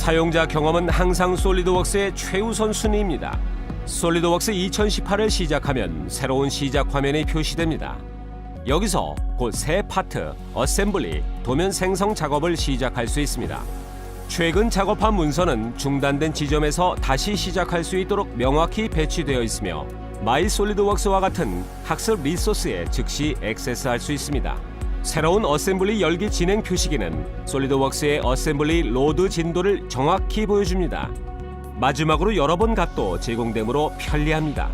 사용자 경험은 항상 솔리드웍스의 최우선 순위입니다. 솔리드웍스 2018을 시작하면 새로운 시작 화면이 표시됩니다. 여기서 곧 새 파트, 어셈블리, 도면 생성 작업을 시작할 수 있습니다. 최근 작업한 문서는 중단된 지점에서 다시 시작할 수 있도록 명확히 배치되어 있으며 마이 솔리드웍스와 같은 학습 리소스에 즉시 액세스할 수 있습니다. 새로운 어셈블리 열기 진행 표시기는 솔리드웍스의 어셈블리 로드 진도를 정확히 보여줍니다. 마지막으로 여러 번 값도 제공되므로 편리합니다.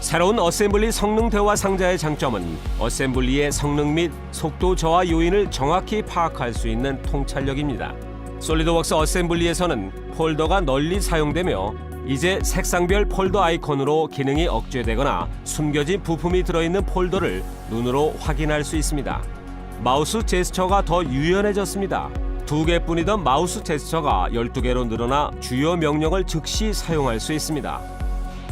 새로운 어셈블리 성능 대화 상자의 장점은 어셈블리의 성능 및 속도 저하 요인을 정확히 파악할 수 있는 통찰력입니다. 솔리드웍스 어셈블리에서는 폴더가 널리 사용되며 이제 색상별 폴더 아이콘으로 기능이 억제되거나 숨겨진 부품이 들어있는 폴더를 눈으로 확인할 수 있습니다. 마우스 제스처가 더 유연해졌습니다. 두 개뿐이던 마우스 제스처가 12개로 늘어나 주요 명령을 즉시 사용할 수 있습니다.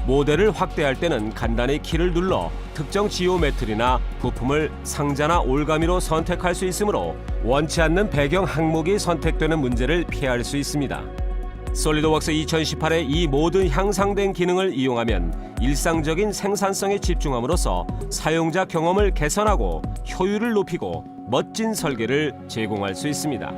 모델을 확대할 때는 간단히 키를 눌러 특정 지오메트리나 부품을 상자나 올가미로 선택할 수 있으므로 원치 않는 배경 항목이 선택되는 문제를 피할 수 있습니다. 솔리드웍스 2018의 이 모든 향상된 기능을 이용하면 일상적인 생산성에 집중함으로써 사용자 경험을 개선하고 효율을 높이고 멋진 설계를 제공할 수 있습니다.